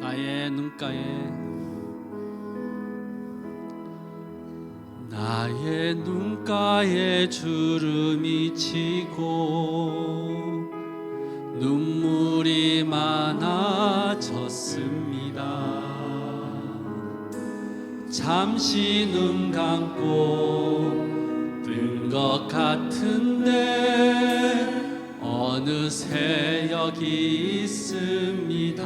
나의 눈가에 나의 눈가에 주름이 지고 눈물이 많아졌습니다. 잠시 눈 감고 뜬 것 같은데 어느새 여기 있습니다.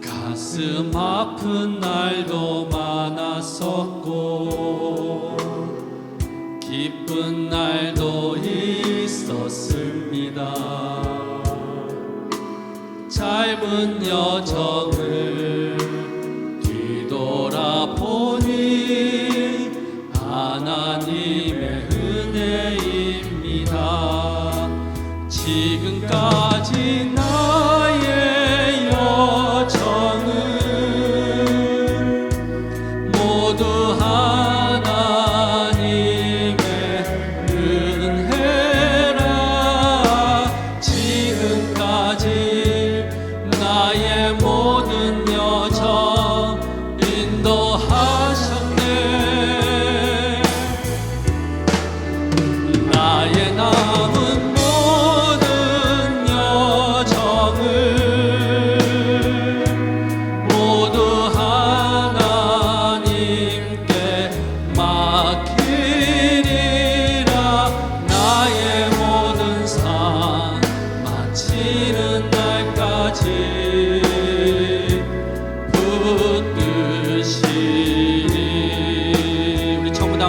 가슴 아픈 날도 많았었고 기쁜 날도 있었습니다. 짧은 여정을 지금까지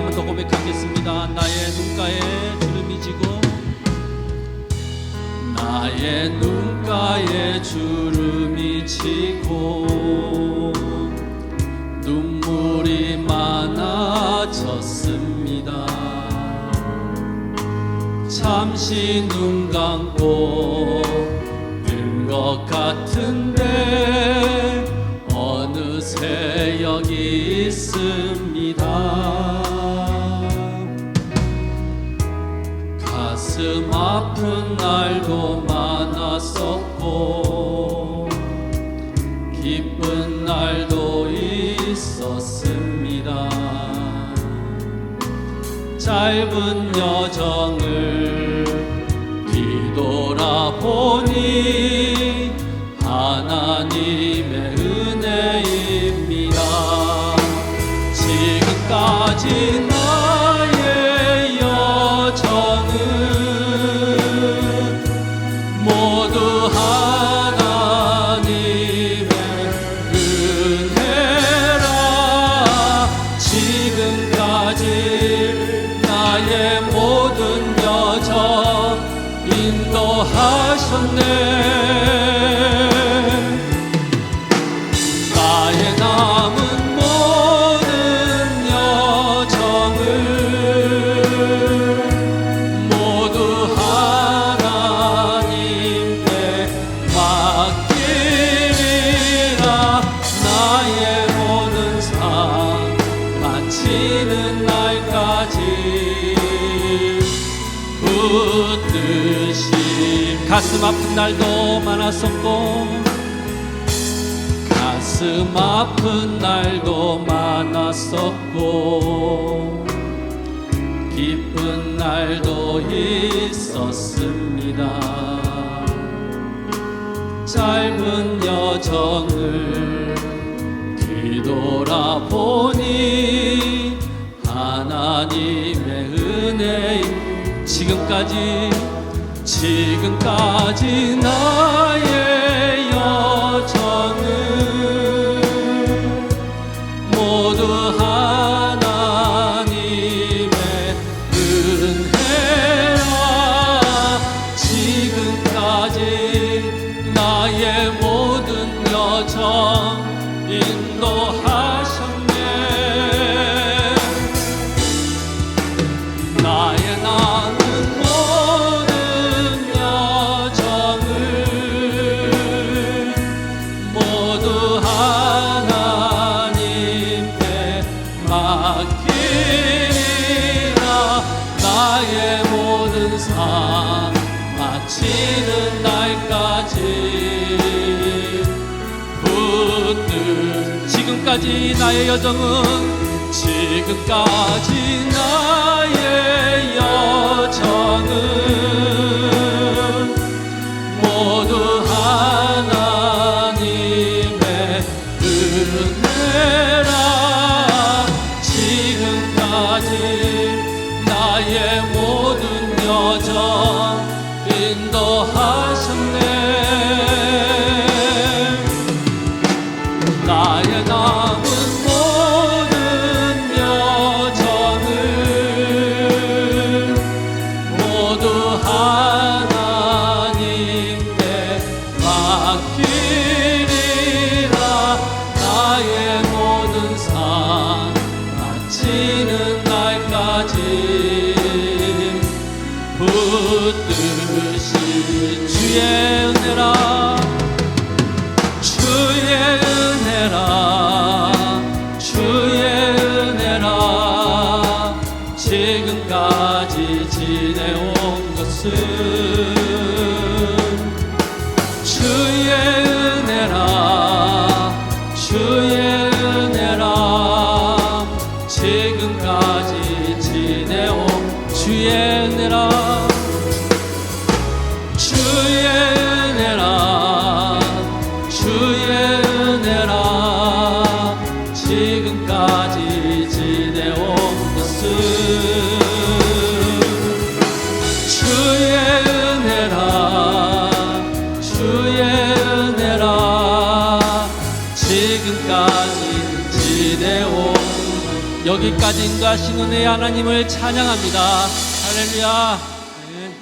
한번 더 고백하겠습니다 나의 눈가에 주름이 지고 나의 눈가에 주름이 지고 눈물이 많아졌습니다. 잠시 눈 감고 뜬것 같은데 어느새 여기 있습 날도 많았었고 기쁜 날도 있었습니다. 짧은 여정 하셨네 붙드시 가슴 아픈 날도 많았었고 가슴 아픈 날도 많았었고 기쁜 날도 있었습니다. 짧은 여정을 뒤돌아보니 하나님의 은혜 지금까지 지금까지 나의 지금까지 나의 여정은 지금까지 나의 여정은 നായനാകും to 할렐루야 신혼의 하나님을 찬양합니다 할렐루야 네.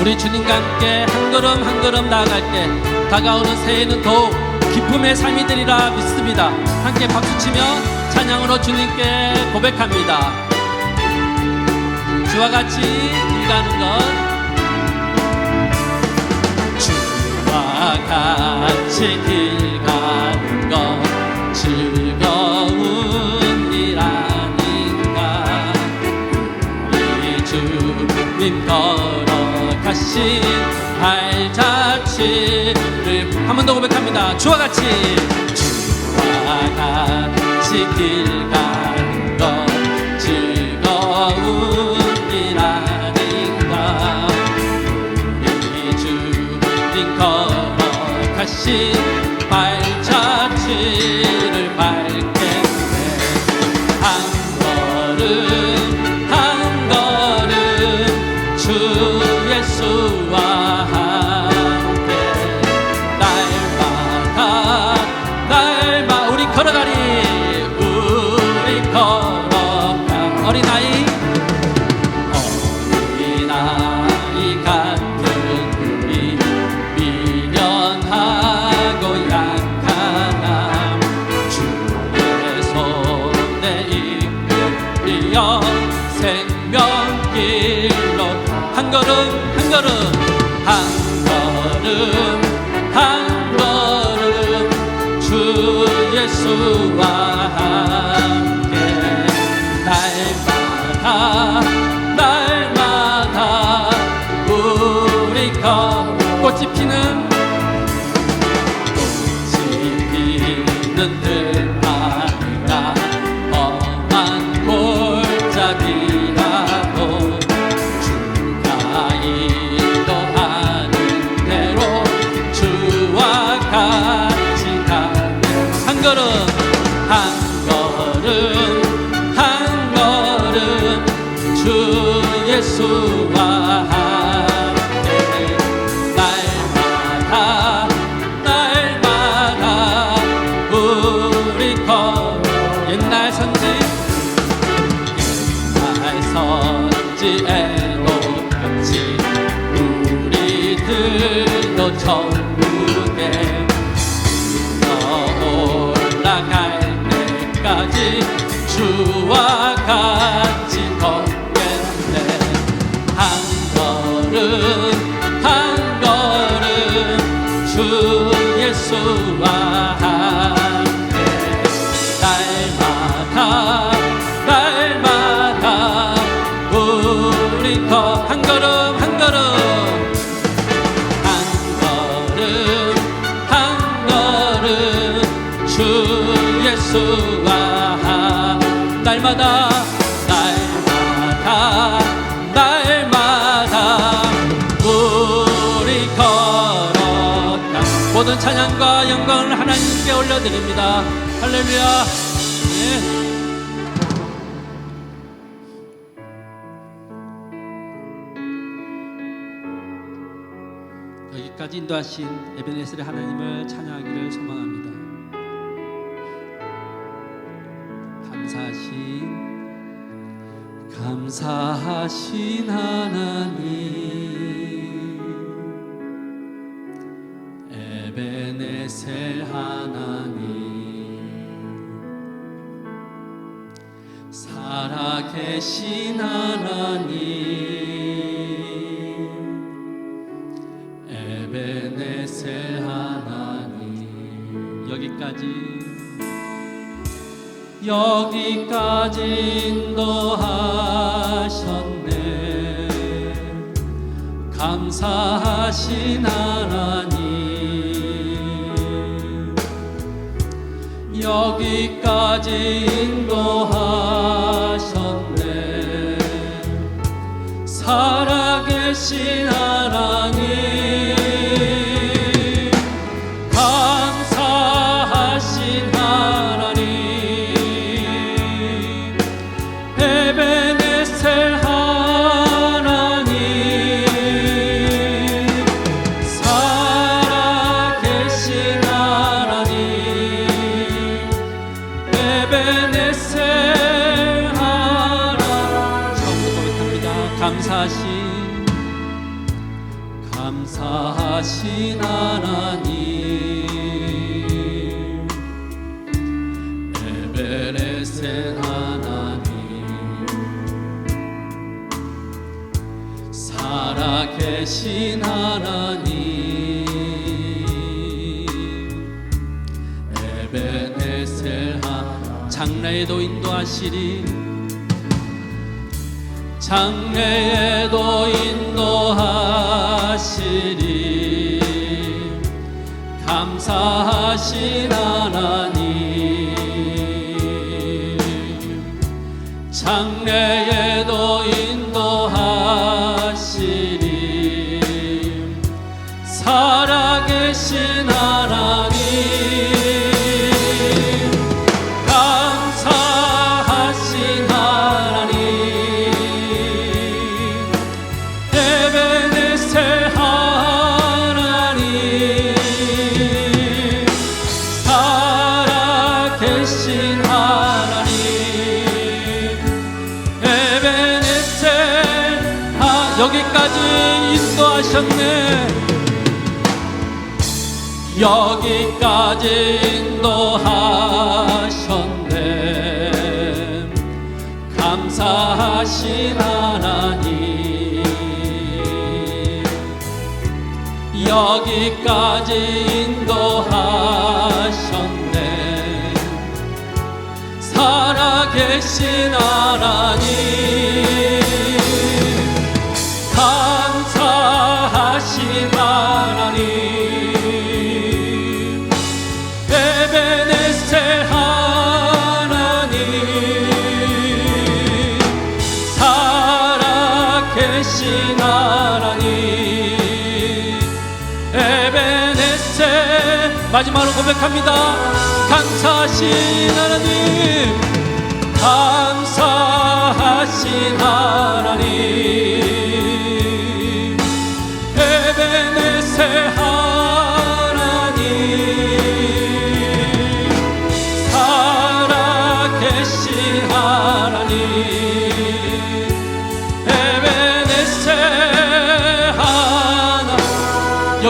우리 주님과 함께 한 걸음 한 걸음 나아갈 때 다가오는 새해는 더욱 기쁨의 삶이 되리라 믿습니다. 함께 박수치며 찬양으로 주님께 고백합니다. 주와 같이 일 가는 것. 같이 길 가는 건 즐거운 일 아닌가 우리 주님 걸어가신 발자취를 한 번 더 고백합니다 주와 같이 주와 같이 길 가. see 드립니다 할렐루야 네. 여기까지 인도하신 에베네셀의 하나님을 찬양하기를 소망합니다. 감사하신 감사하신 하나님 에베네셀 하나님 살아계신 하나님. 에베네셀 하나님. 여기까지. 여기까지 인도하셨네. 감사하신 하나님. 여기까지 신하 하나님. 에베레센 하나님. 살아계신 하나님. 에베네셀 하 장래에도 인도하시리. 장래에도 인도하시리 감 여기까지 인도하셨네. 감사하신 하나님. 여기까지 인도하셨네. 살아계신 하나님 마지막으로 고백합니다. 감사하신 하나님 감사하신 하나님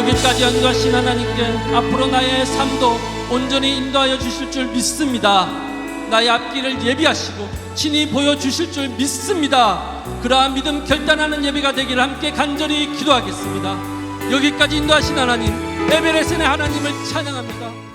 여기까지 연구하신 하나님께 앞으로 나의 삶도 온전히 인도하여 주실 줄 믿습니다. 나의 앞길을 예비하시고 친히 보여주실 줄 믿습니다. 그러한 믿음 결단하는 예배가 되기를 함께 간절히 기도하겠습니다. 여기까지 인도하신 하나님, 에베레센의 하나님을 찬양합니다.